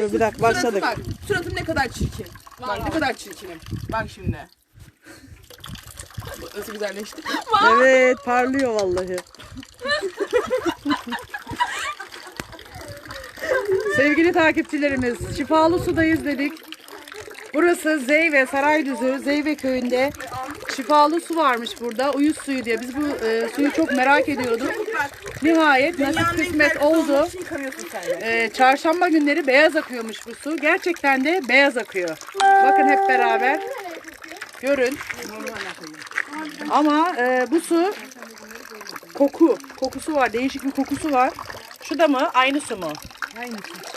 Dur bir dakika başladık. Bak suratım ne kadar çirkin. Bak ne kadar çirkinim. Bak şimdi. Nasıl güzelleşti. Evet parlıyor vallahi. Sevgili takipçilerimiz şifalı sudayız dedik. Burası Zeyve Saraydüzü Zeyve köyünde şifalı su varmış burada. Uyuz suyu diye. Biz bu e, suyu çok merak ediyorduk. Nihayet nasip kısmet oldu. Ee, çarşamba günleri beyaz akıyormuş bu su. Gerçekten de beyaz akıyor. Bakın hep beraber. Görün. Ama e, bu su koku. Kokusu var. Değişik bir kokusu var. Şu da mı? Aynı su mu? Aynısı.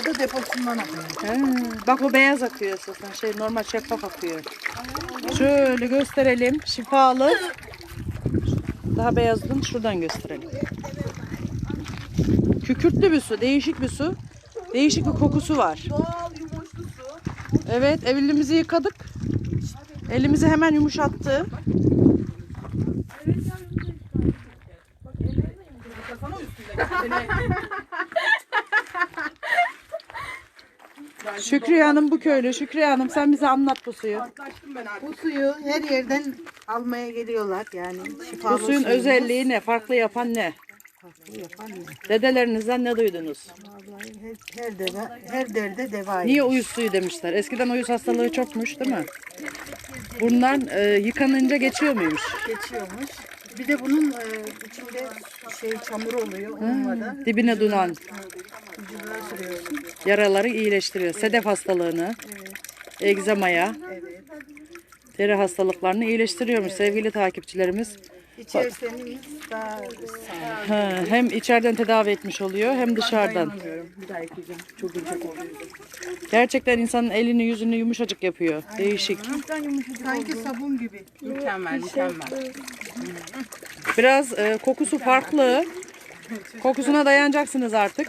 O da deposundan akıyor. He, bak bu beyaz akıyor esasen. Şey normal şeffaf akıyor. Şöyle gösterelim. Şifalı. Daha beyazdım. Şuradan gösterelim. Kükürtlü bir su. Değişik bir su. Değişik bir kokusu var. Doğal yumuşlu su. Evet elimizi yıkadık. Elimizi hemen yumuşattı. Kafana Şükriye Hanım bu köylü. Şükriye Hanım sen bize anlat bu suyu. Kartlaştım ben artık. Bu suyu her yerden almaya geliyorlar yani. Şifalı Bu suyun suyumuz. özelliği ne? Farklı yapan ne? Farklı yapan ne? Dedelerinizden ne duydunuz? Vallahi her, her, her derde deva. Niye uyuz suyu demişler? Eskiden uyuz hastalığı çokmuş değil mi? Bundan e, yıkanınca geçiyor muymuş? geçiyormuş. Bir de bunun e, içinde şey çamur oluyor. Onunla da Dibine dunan. Yaraları iyileştiriyor. Sedef hastalığını, egzamaya, Evet. deri hastalıklarını iyileştiriyormuş sevgili takipçilerimiz. Daha. Ha, hem içeriden tedavi etmiş oluyor hem dışarıdan. Dayanamıyorum. Bir daha yıkayacağım. Çok yumuşak oluyor. Gerçekten insanın elini yüzünü yumuşacık yapıyor. Değişik. Sanki sabun gibi. Mükemmel, mükemmel. Biraz e, kokusu farklı. Kokusuna dayanacaksınız artık.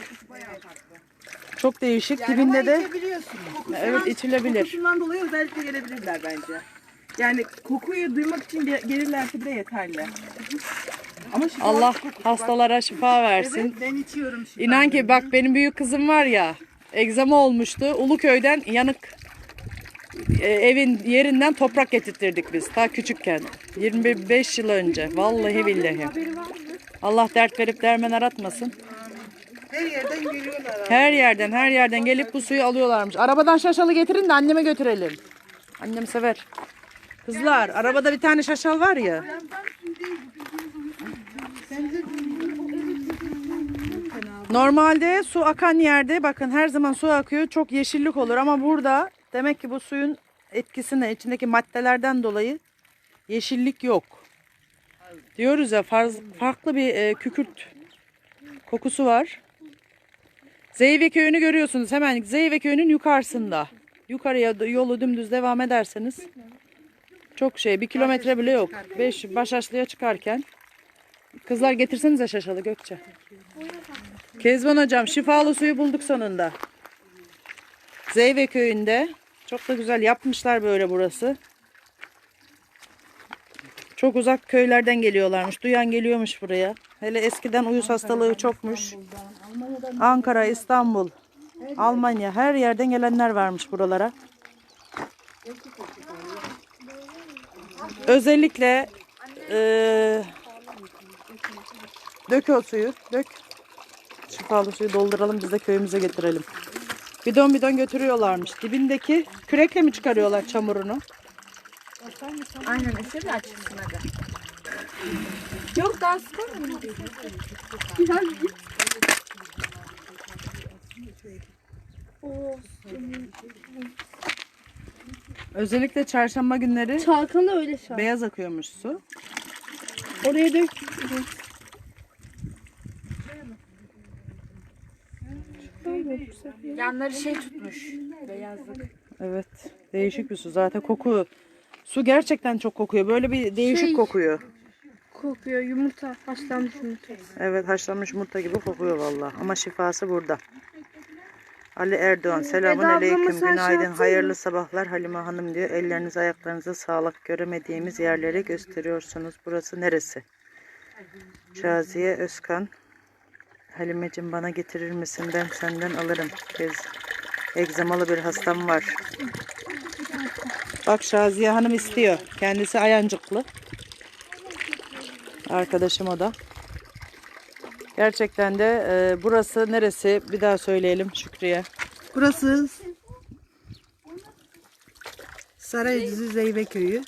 Çok değişik. Dibinde de evet içilebilir. Kokusundan dolayı özellikle gelebilirler bence. Yani kokuyu duymak için ge- gelirlerse bile yeterli. Ama şifa Allah hastalara şifa versin. Ben içiyorum şimdi. İnan ki bak benim büyük kızım var ya egzama olmuştu. Uluköy'den yanık e, evin yerinden toprak getirttirdik biz ta küçükken. 25 yıl önce. Vallahi billahi. Allah dert verip dermen aratmasın. Her yerden geliyorlar. abi. Her yerden her yerden gelip bu suyu alıyorlarmış. Arabadan şaşalı getirin de anneme götürelim. Annem sever. Kızlar arabada bir tane şaşal var ya. Normalde su akan yerde bakın her zaman su akıyor çok yeşillik olur ama burada demek ki bu suyun etkisine içindeki maddelerden dolayı yeşillik yok. Diyoruz ya farz- farklı bir e, kükürt kokusu var. Zeyve köyünü görüyorsunuz hemen Zeyve köyünün yukarısında. Yukarıya yolu dümdüz devam ederseniz çok şey bir kilometre bile yok. Beş Başaşlı'ya çıkarken kızlar getirsenize şaşalı Gökçe. Kezban hocam şifalı suyu bulduk sonunda. Zeyve köyünde çok da güzel yapmışlar böyle burası. Çok uzak köylerden geliyorlarmış. Duyan geliyormuş buraya. Hele eskiden uyuz hastalığı çokmuş. Ankara, İstanbul, Almanya her yerden gelenler varmış buralara. Özellikle eee dök o suyu, dök. Şifalı suyu dolduralım biz de köyümüze getirelim. Bidon bidon götürüyorlarmış. Dibindeki kürekle mi çıkarıyorlar çamurunu? Aynen de açılsın hadi. Yok daha sıkar mı? Özellikle çarşamba günleri Çalkan da öyle şu an. beyaz akıyormuş su. Oraya dök. Yanları şey tutmuş. Beyazlık. Evet. Değişik bir su. Zaten koku. Su gerçekten çok kokuyor. Böyle bir değişik Şey- kokuyor. Kokuyor yumurta. Haşlanmış yumurta. Evet haşlanmış yumurta gibi kokuyor vallahi. Ama şifası burada. Ali Erdoğan selamun Eda aleyküm şey günaydın yapsana. hayırlı sabahlar Halime Hanım diyor ellerinize ayaklarınıza sağlık göremediğimiz yerleri gösteriyorsunuz burası neresi Şaziye Özkan Halimeciğim bana getirir misin ben senden alırım Kez, Egzamalı bir hastam var. Bak Şaziye Hanım istiyor. Kendisi ayancıklı. Arkadaşım o da. Gerçekten de e, burası neresi? Bir daha söyleyelim Şükriye. Burası Sarayüzü Zeyve Köyü.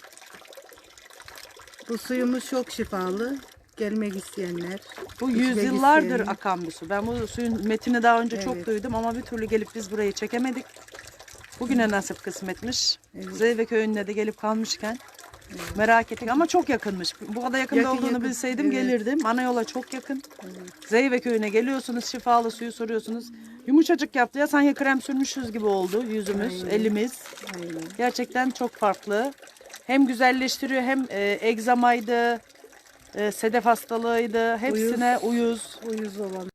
Bu suyumuz çok şifalı. Gelmek isteyenler. Bu içmek yüzyıllardır isteyenler. akan bir su. Ben bu suyun metini daha önce çok Evet. duydum ama bir türlü gelip biz burayı çekemedik. Bugüne nasip kısmetmiş. Evet. Zeyve köyünde de gelip kalmışken merak ettik ama çok yakınmış. Bu kadar yakında Yakın, olduğunu yakın. bilseydim Evet. gelirdim. Ana yola çok yakın. Zeyve köyüne geliyorsunuz, şifalı suyu soruyorsunuz. Yumuşacık yaptı ya sanki krem sürmüşüz gibi oldu yüzümüz, Aynen. elimiz. Aynen. Gerçekten çok farklı. Hem güzelleştiriyor hem e, egzamaydı, e, sedef hastalığıydı. Hepsine uyuz. Uyuz olan